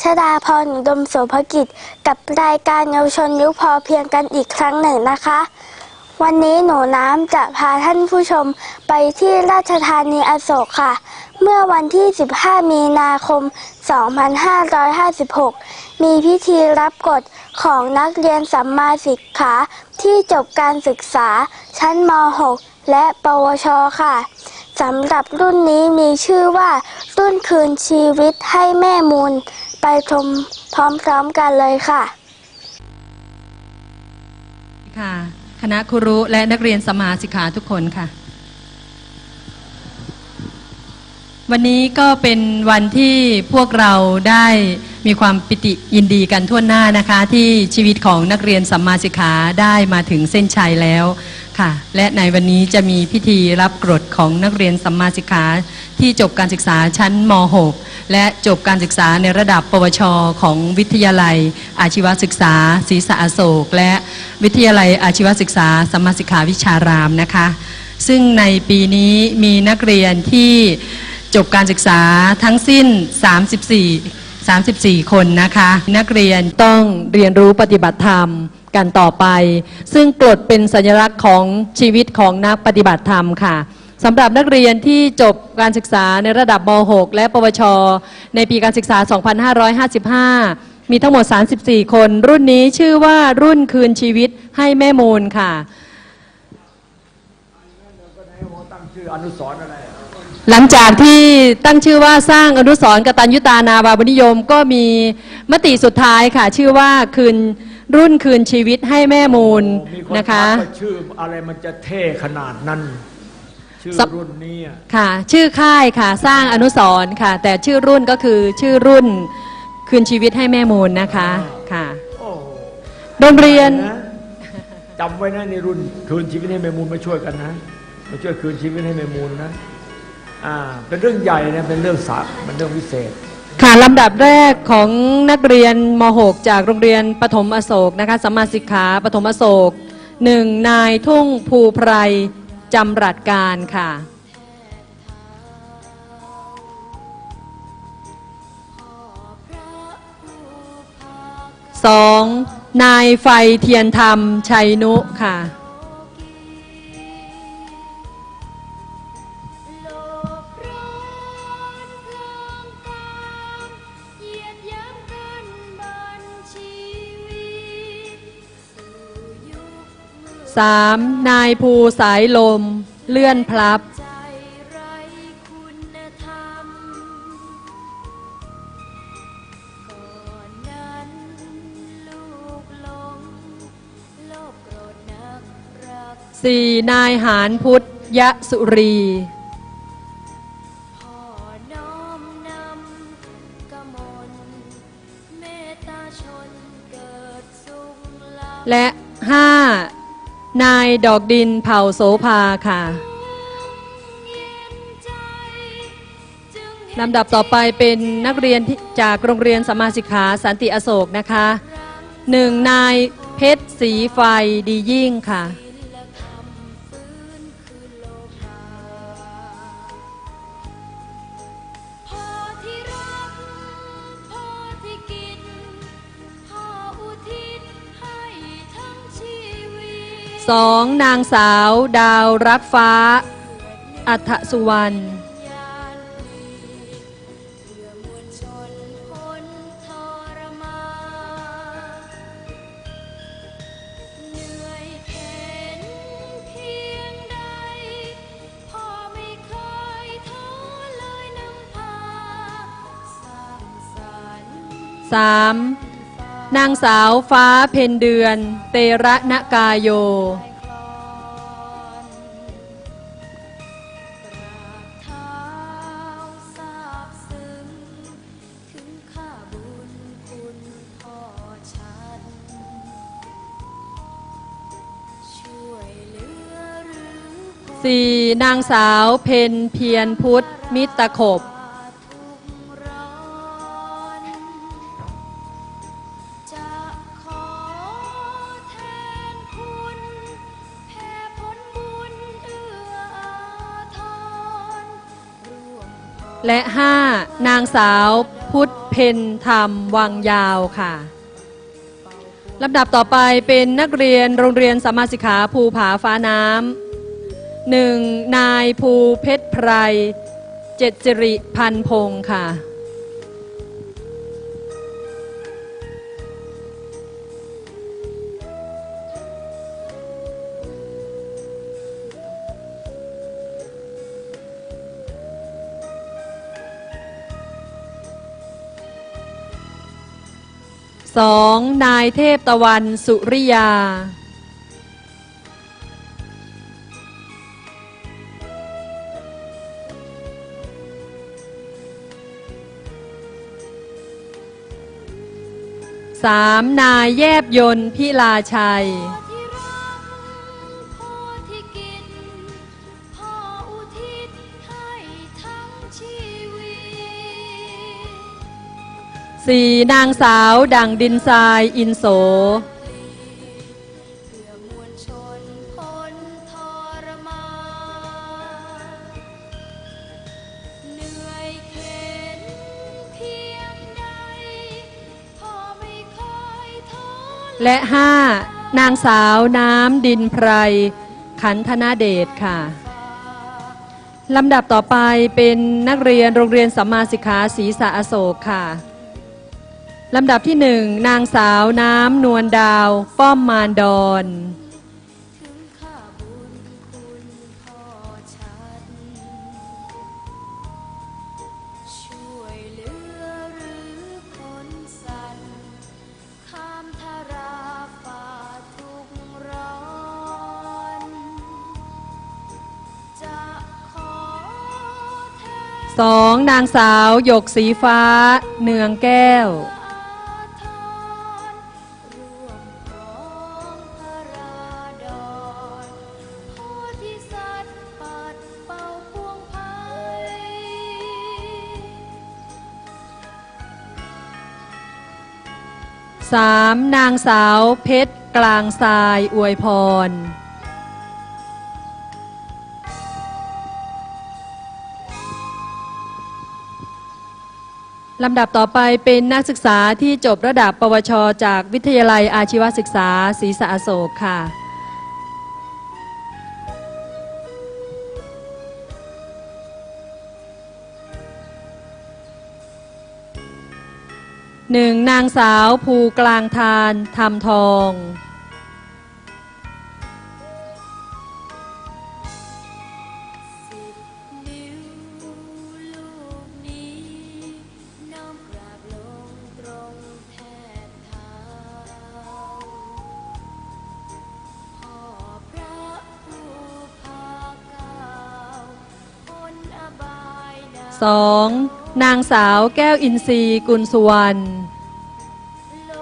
ชดาพรอุดมโสภกิจ กับรายการเยาวชนยุคพอเพียงกันอีกครั้งหนึ่งนะคะ วันนี้หนูน้ำจะพาท่านผู้ชมไปที่ราชธานีอโศกค่ะ เมื่อวันที่ 15 มีนาคม 2556 มีพิธีรับกฎของนักเรียนสัมมาสิกขาที่จบการศึกษาชั้นม .6 และปวช ค่ะสำหรับรุ่นนี้มีชื่อว่ารุ่นคืนชีวิตให้แม่มูล ไปชมพร้อมๆกันเลยค่ะ ค่ะ คณะครูและนักเรียนสมาสิกขาทุกคนค่ะ วันนี้ก็เป็นวันที่พวกเราได้มีความปิติยินดีกันทั่วหน้านะคะ ที่ชีวิตของนักเรียนสัมมาสิกขาได้มาถึงเส้นชัยแล้ว ค่ะ และในวันนี้จะมีพิธีรับกรดของนักเรียนสัมมาสิกขาที่จบการศึกษาชั้นม .6 และจบการศึกษาในระดับปวช ของวิทยาลัย อาชีวศึกษาศรีสะอโศก และวิทยาลัยอาชีวศึกษาสัมมาสิกขาวิชารามนะคะ ซึ่งในปีนี้มีนักเรียนที่จบการศึกษาทั้งสิ้น 34 34 คนนะคะ นักเรียนต้องเรียนรู้ปฏิบัติธรรม กันต่อไป ซึ่งกรดเป็นสัญลักษณ์ของชีวิตของนักปฏิบัติธรรมค่ะสำหรับนักเรียนที่จบการศึกษาในระดับม .6 และปวช ในปีการศึกษา 2555 มีทั้งหมด 34 คน รุ่นนี้ชื่อว่ารุ่นคืนชีวิตให้แม่มูลค่ะ หลังจากที่ตั้งชื่อว่าสร้างอนุสรกตัญญูตานาบาบนิยม ก็มีมติสุดท้ายค่ะ ชื่อว่าคืน รุ่นคืนชีวิตให้แม่มูลมีคนนะคะถามว่าชื่ออะไรมันจะเท่ขนาดนั้นชื่อสับรุ่นนี้อะค่ะ ชื่อค่ายค่ะ สร้างอนุสรณ์ค่ะ แต่ชื่อรุ่นก็คือชื่อรุ่นคืนชีวิตให้แม่มูลนะคะค่ะโอ้โหโรงเรียนะจำไว้นะในรุ่นคืนชีวิตให้แม่มูลมาช่วยกันนะมาช่วยคืนชีวิตให้แม่มูลนะอ่าเป็นเรื่องใหญ่นะเป็นเรื่องสามันเรื่องวิเศษ ค่ะลำดับแรกของนักเรียนม .6 จากโรงเรียนปฐมอโศกนะคะสัมมาสิกขาปฐมอโศกหนึ่งนายทุ่งภูไพรจำรัดการค่ะสองนายไฟเทียนธรรม ชัยนุค่ะามนายภูสายลม เลื่อนพลับ สี่นายหานพุทธยะสุรีและห้า นายดอกดินเผ่าโสภาค่ะ ลำดับต่อไปเป็นนักเรียนจากโรงเรียนสมมาสิกขาสันติอโศกนะคะหนึ่งนายเพชรสีไฟดียิ่งค่ะ 2. นางสาวดาวรับฟ้า อัฐสุวรรณสาม นางสาวฟ้าเพนเดือน เตระนกาโยเท้าทราบซึ้งถึงข้าบุญคุณพ่นช่วยเหลือหรือพอ 4. นางสาวเพนเพียรพุทธมิตรขบ และ 5. นางสาวพุทธเพนธรรมวังยาวค่ะลำดับต่อไปเป็นนักเรียนโรงเรียนสมมาสิกขาภูผาฟ้าน้ำหนึ่งนายภูเพชรไพรเจตจริพันพงค่ะ สองนายเทพตะวันสุริยาสามนายแยบยนต์พิลาชัย สี่นางสาวดังดินทรายอินโสและห้านางสาวน้ำดินไพร ขันธนาเดชค่ะ ลำดับต่อไปเป็นนักเรียนโรงเรียนสัมมาสิกขาศรีสะอโศกค่ะ ลำดับที่หนึ่งนางสาวน้ำนวลดาว ป้อมมารดอนถึงข้าบุญคุณพ่อฉันช่วยเหลือหรือคนสันข้ามทาราฝ่าทุกข์ร้อนจะขอแทนสองนางสาวหยกสีฟ้า เนืองแก้ว 3. นางสาวเพชรกลางทรายอวยพร ลำดับต่อไปเป็นนักศึกษาที่จบระดับปวช จากวิทยาลัยอาชีวศึกษาศรีสะอโศกค่ะ หนึ่งนางสาวภูกลางทานทำทองสิบนิ้วลูกนี้น้อมกราบลง ตรงแทบเท้าพ่อพระผู้พาเก้าวพ้นอบายดาสองนางสาวแก้วอินทรีย์กุลสุวรรณโล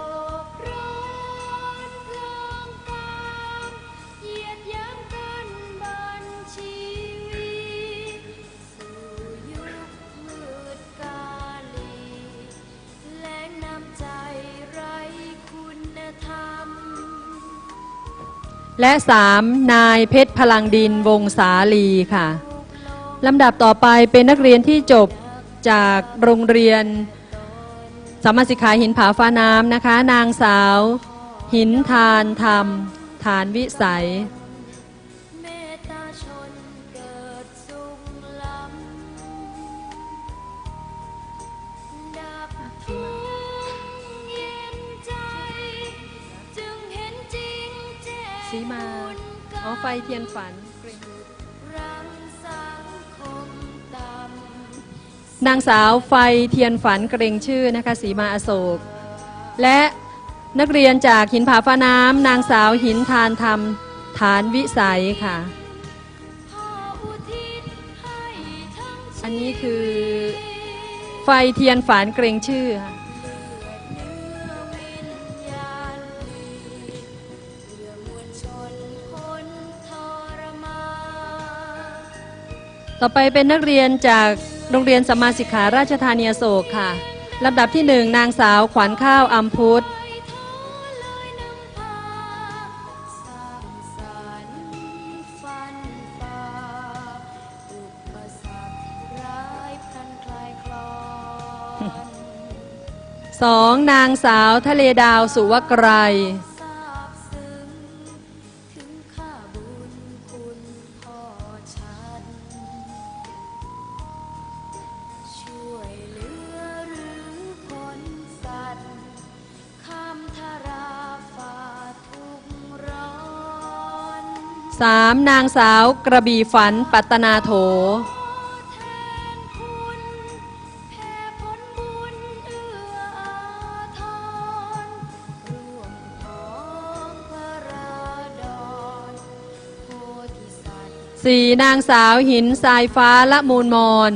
กร้อนเพลิงตามเหยียดหยามกันบันชีวิตสู่ยุคมืดกาลีแล้งน้ำใจไร้คุณธรรมและสามนายเพชรพลังดินวงสาลีค่ะลำดับต่อไปเป็นนักเรียนที่จบ จากโรงเรียนสมมาสิกขาหินผาฟ้าน้ำนะคะ นางสาว หินทานธรรม ฐานวิสัยเมตตาชนเกิดสุขล้ำดับทุกข์เย็นใจจึงเห็นจริงแจ้งสีมาบุญกรรมอ๋อไฟเทียนฝัน นางสาวไฟเทียนฝันเกรงชื่อนะคะสีมาอโศก และนักเรียนจากหินผาฟ้าน้ำนางสาวหินทานธรรมฐานวิสัยค่ะ อันนี้คือไฟเทียนฝานเกรงชื่อค่ะต่อไปเป็นนักเรียนจาก โรงเรียนสมาสิกขาราชธานีโศกค่ะ ลำดับที่หนึ่งนางสาวขวัญข้าวอัมพุทธสองนางสาวทะเลดาวสุวกราย นางสาวกระบี่ฝันปัตนาโถสี่นางสาวหินทรายฟ้าละมูลมอน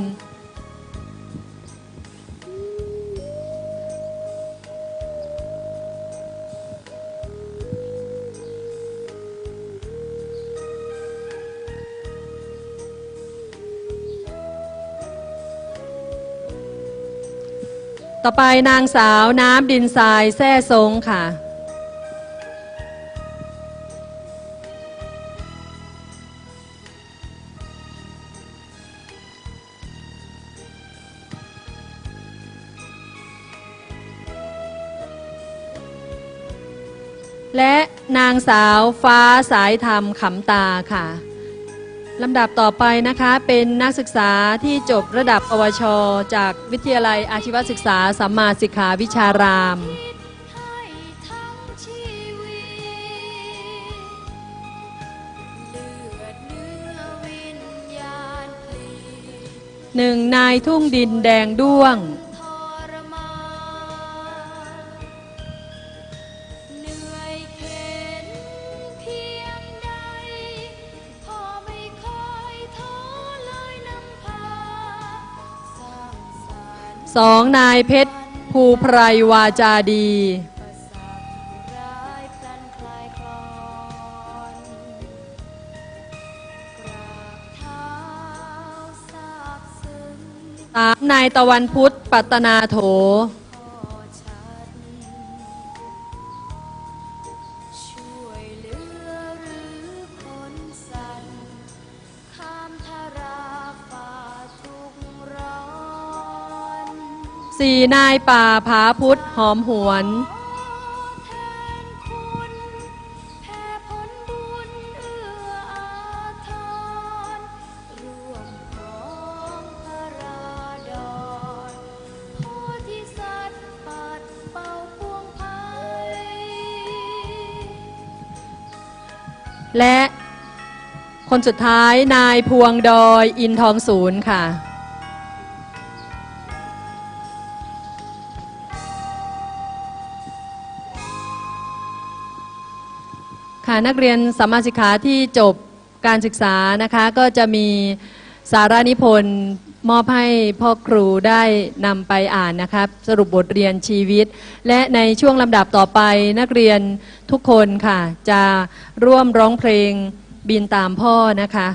ต่อไปนางสาวน้ำดินทรายแท่ซงค่ะ และนางสาวฟ้าสายธรรมขำตาค่ะ ลำดับต่อไปนะคะเป็นนักศึกษาที่จบระดับปวช จากวิทยาลัยอาชีวศึกษาสัมมาสิกขาวิชาราม หนึ่งนายทุ่งดินแดงด้วง สองนายเพชรภูไพรวาจาดี สามนายตะวันพุทธปัตนาโถ สี่นายป่าผาพุทธหอมหวน และคนสุดท้ายนายพวงดอยอินทองศูนย์ค่ะ ค่ะนักเรียนสัมมาสิกขาที่จบการศึกษานะคะก็จะมีสารานิพนธ์มอบให้พ่อครูได้นำไปอ่านนะครับ สรุปบทเรียนชีวิต และในช่วงลำดับต่อไปนักเรียนทุกคนค่ะ จะร่วมร้องเพลงบินตามพ่อนะคะ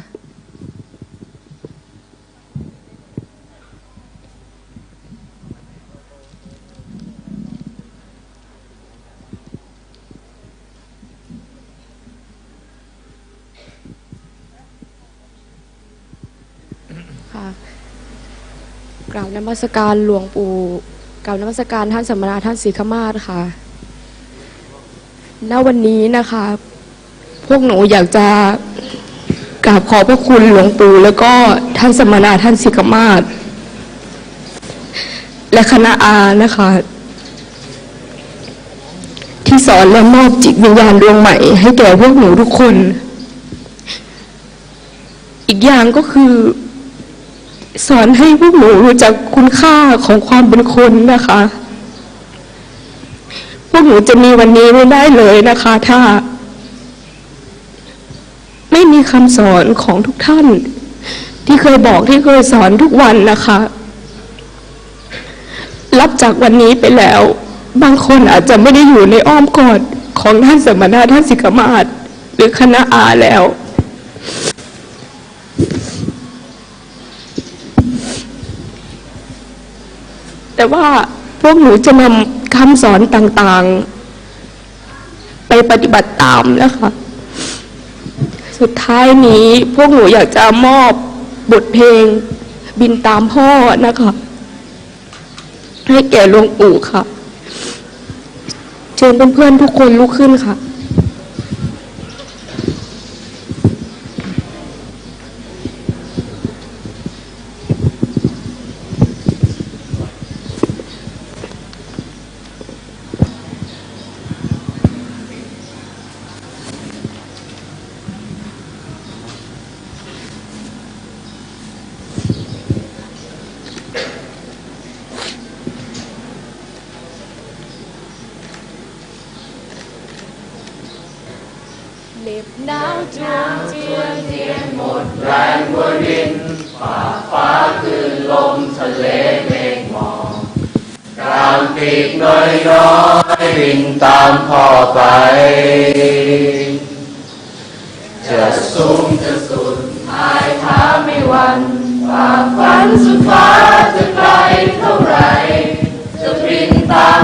กราบนมัสการหลวงปู่กราบนมัสการท่านสมณะท่านสีขมาศค่ะ ณ วันนี้นะคะ พวกหนูอยากจะกราบขอพระคุณหลวงปู่แล้วก็ท่านสมณะท่านสีขมาศและคณะอานะคะ ที่สอนและมอบจิตวิญญาณดวงใหม่ ให้แก่พวกหนูทุกคน อีกอย่างก็คือ สอนให้พวกหนูรู้จักคุณค่าของความเป็นคนนะคะ พวกหนูจะมีวันนี้ไม่ได้เลยนะคะ ถ้า ไม่มีคำสอนของทุกท่าน ที่เคยบอกที่เคยสอนทุกวันนะคะ รับจากวันนี้ไปแล้ว บางคนอาจจะไม่ได้อยู่ในอ้อมกอดของท่านสมณะท่านสิกมาศหรือคณะอาแล้ว แต่ว่าพวกหนูจะนำคำสอนต่างๆ ไปปฏิบัติตามแล้วค่ะสุดท้ายนี้พวกหนูอยากจะมอบบทเพลงบินตามพ่อนะคะ ให้แก่หลวงปู่ค่ะ เชิญเพื่อนๆทุกคนลุกขึ้นค่ะ หนาวจวงเจียนเทียนหมดกลางปีกน้อยน้อยๆบินตามพ่อไปจะสูงจะสุดท้าไม่วันฝากฝันสุดฟ้าจะไกลเท่าไรจะบินตาม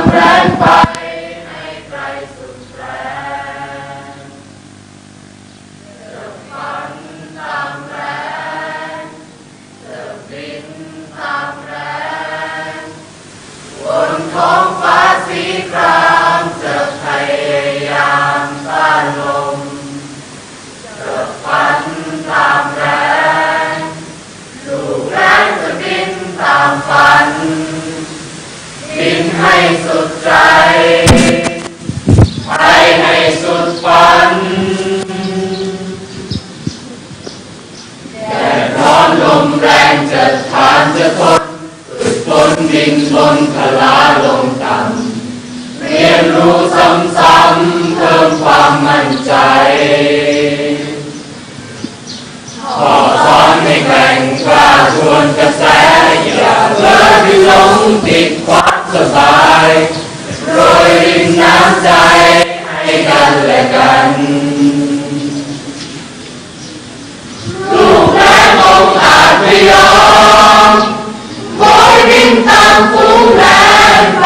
ตามฝัน บินให้สุดใจ ไปให้สุดฝันแดดร้อนลมแรงจะทานจะทนฝึกฝนดินบนพลาลงต่ำเรียนรู้ซ้ำๆเพิ่มความมั่นใจ ขอสอนให้แกร่งกล้าชวนกระแส อย่าเลิกที่หลงติดความสบายโรยรินน้ำใจให้กันและกันลูกแม่องอาจไม่ยอมโอยบินตามฝูงแรงไป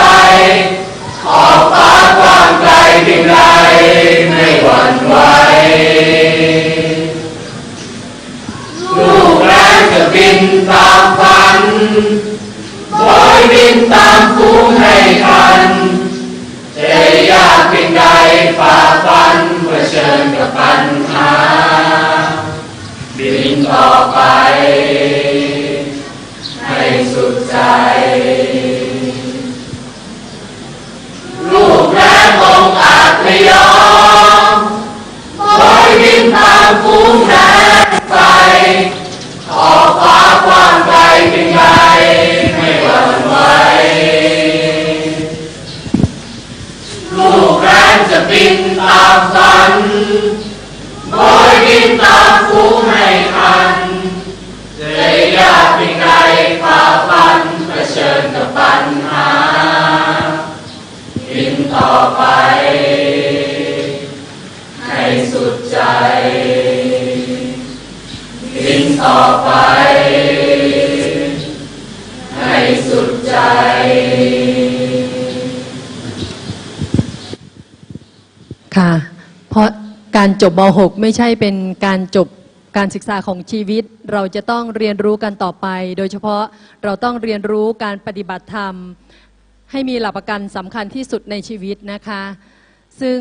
ค่ะ เพราะการจบม .6 ไม่ใช่เป็นการจบการศึกษาของชีวิต เราจะต้องเรียนรู้กันต่อไป โดยเฉพาะเราต้องเรียนรู้การปฏิบัติธรรม ให้มีหลักประกันสำคัญที่สุดในชีวิตนะคะ ซึ่ง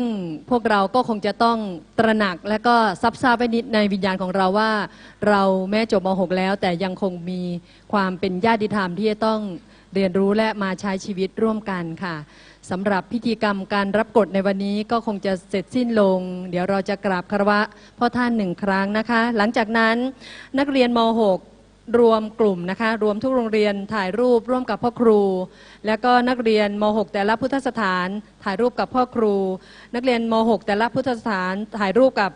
พวกเราก็คงจะต้องตระหนักและก็ซับซ้าบไว้นิดในวิญญาณของเราว่า เราแม้จบม .6 แล้ว แต่ยังคงมีความเป็นญาติธรรมที่จะต้องเรียนรู้และมาใช้ชีวิตร่วมกันค่ะ สำหรับพิธีกรรมการรับกฎในวันนี้ก็คงจะเสร็จสิ้นลง เดี๋ยวเราจะกราบคารวะพ่อท่านหนึ่งครั้งนะคะ หลังจากนั้นนักเรียนม .6 รวมกลุ่มนะคะ รวมทุกโรงเรียนถ่ายรูปร่วมกับพ่อครู แล้วก็นักเรียนม .6 แต่ละพุทธสถานถ่ายรูปกับพ่อครู นักเรียนม .6 แต่ละพุทธสถานถ่ายรูปกับ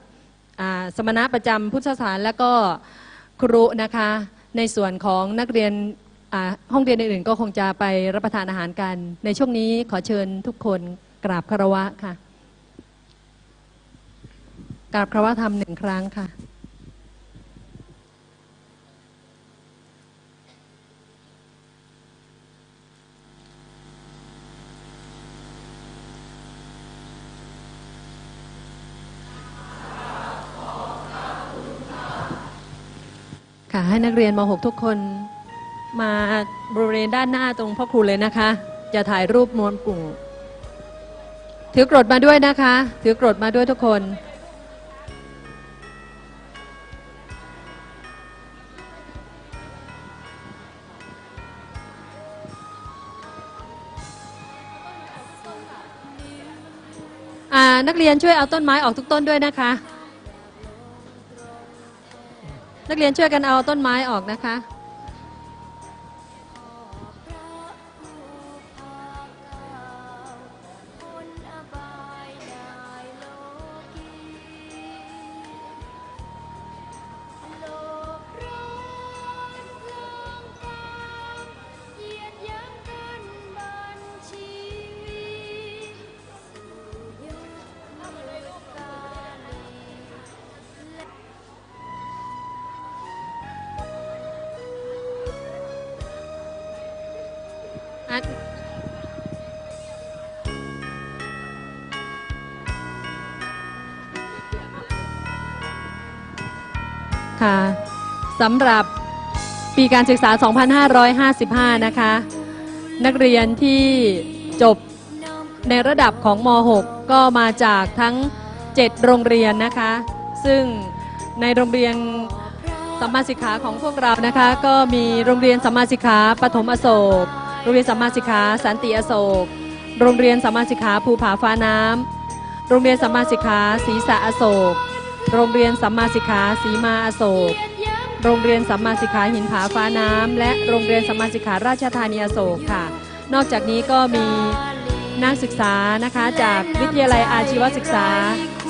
สมณะประจำพุทธสถาน แล้วก็ครูนะคะ ในส่วนของนักเรียน ห้องเรียนอื่นๆก็คงจะไปรับประทานอาหารกัน ในช่วงนี้ขอเชิญทุกคนกราบคารวะค่ะ กราบคารวะธรรมหนึ่งครั้งค่ะค่ะให้นักเรียนม .6 ทุกคน มาบริเวณด้านหน้าตรงพ่อครูเลยนะคะ จะถ่ายรูปมวลกลุ่ม ถือกรดมาด้วยนะคะ ถือกรดมาด้วยทุกคนนักเรียนช่วยเอาต้นไม้ออกทุกต้นด้วยนะคะ นักเรียนช่วยกันเอาต้นไม้ออกนะคะ ค่ะสำหรับปีการศึกษา 2555 นะคะ นักเรียนที่จบในระดับของม .6 ก็มาจากทั้ง 7 โรงเรียนนะคะ ซึ่งในโรงเรียนสัมมาสิกขาของพวกเรานะคะ ก็มีโรงเรียนสัมมาสิกขาปฐมอโศก โรงเรียนสัมมาสิกขาสันติอโศก โรงเรียนสัมมาสิกขาภูผาฟ้าน้ำโรงเรียนสัมมาสิกขาศรีสะอโศก โรงเรียนสัมมาสิกขาศรีมาอโศก โรงเรียนสัมมาสิกขาหินผาฟ้าน้ำ และโรงเรียนสัมมาสิกขาราชธานีอโศกค่ะ นอกจากนี้ก็มีนักศึกษานะคะจากวิทยาลัยอาชีวศึกษา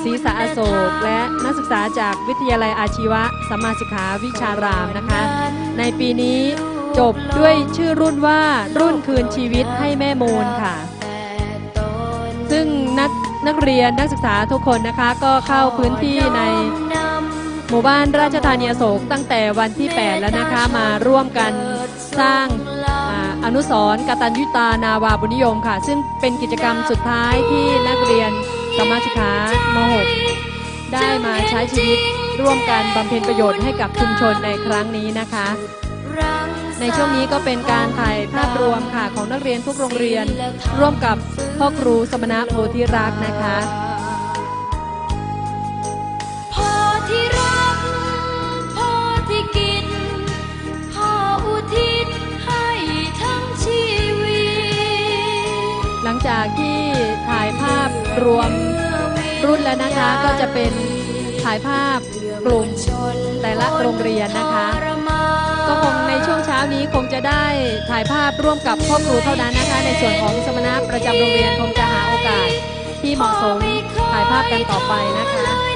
ศรีสะอโศก และนักศึกษาจากวิทยาลัยอาชีวะสัมมาสิกขาวิชารามนะคะ ในปีนี้จบด้วยชื่อรุ่นว่ารุ่นคืนชีวิตให้แม่มูลค่ะ ซึ่งนัก นักเรียนนักศึกษาทุกคนนะคะ ก็เข้าพื้นที่ในหมู่บ้านราชธานีโศกตั้งแต่วันที่ 8 แล้วนะคะมาร่วมกันสร้างออนุสร์กตัญญูตานาวาบุญนิยมค่ะ ซึ่งเป็นกิจกรรมสุดท้ายที่นักเรียนสมาสิกาม6ได้มาใช้ชีวิตร่วมกันบำเพ็ญประโยชน์ให้กับชุมชนในครั้งนี้นะคะ ในช่วงนี้ก็เป็นการถ่ายภาพรวมค่ะของนักเรียนทุกโรงเรียน ร่วมกับพ่อครูสมณะโพธิรักษ์นะคะพ่อที่รักพ่อที่กินพ่ออุทิศให้ทั้งชีวิต หลังจากที่ถ่ายภาพรวมรุ่นแล้วนะคะก็จะเป็นถ่ายภาพกลุ่มแต่ละโรงเรียนนะคะ ก็คงในช่วงเช้านี้คงจะได้ถ่ายภาพร่วมกับพ่อครูเท่านั้นนะคะ ในส่วนของสมณะประจำโรงเรียนคงจะหาโอกาสที่เหมาะสมถ่ายภาพกันต่อไปนะคะ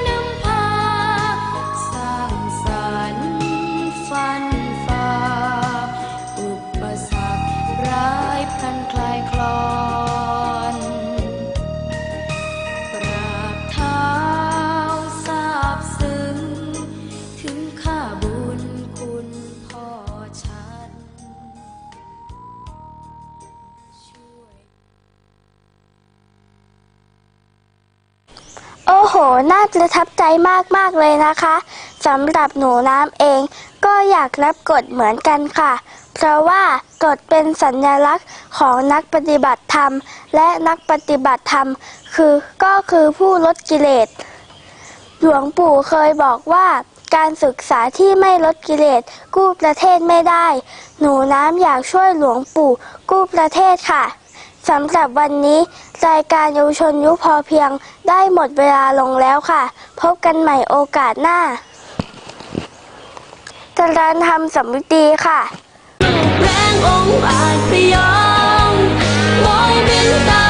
น่าประทับใจมากๆเลยนะคะสำหรับหนูน้ำเอง ก็อยากรับกฎเหมือนกันค่ะ เพราะว่ากฎเป็นสัญลักษณ์ของนักปฏิบัติธรรม และนักปฏิบัติธรรม คือก็คือผู้ลดกิเลส หลวงปู่เคยบอกว่าการศึกษาที่ไม่ลดกิเลสกู้ประเทศไม่ได้ หนูน้ำอยากช่วยหลวงปู่กู้ประเทศค่ะ สำหรับวันนี้รายการยาชนยุพอเพียงได้หมดเวลาลงแล้วค่ะ พบกันใหม่โอกาสหน้าจาริญทำรมสมฤดีค่ะแรงองอาจสยองลอยบินตา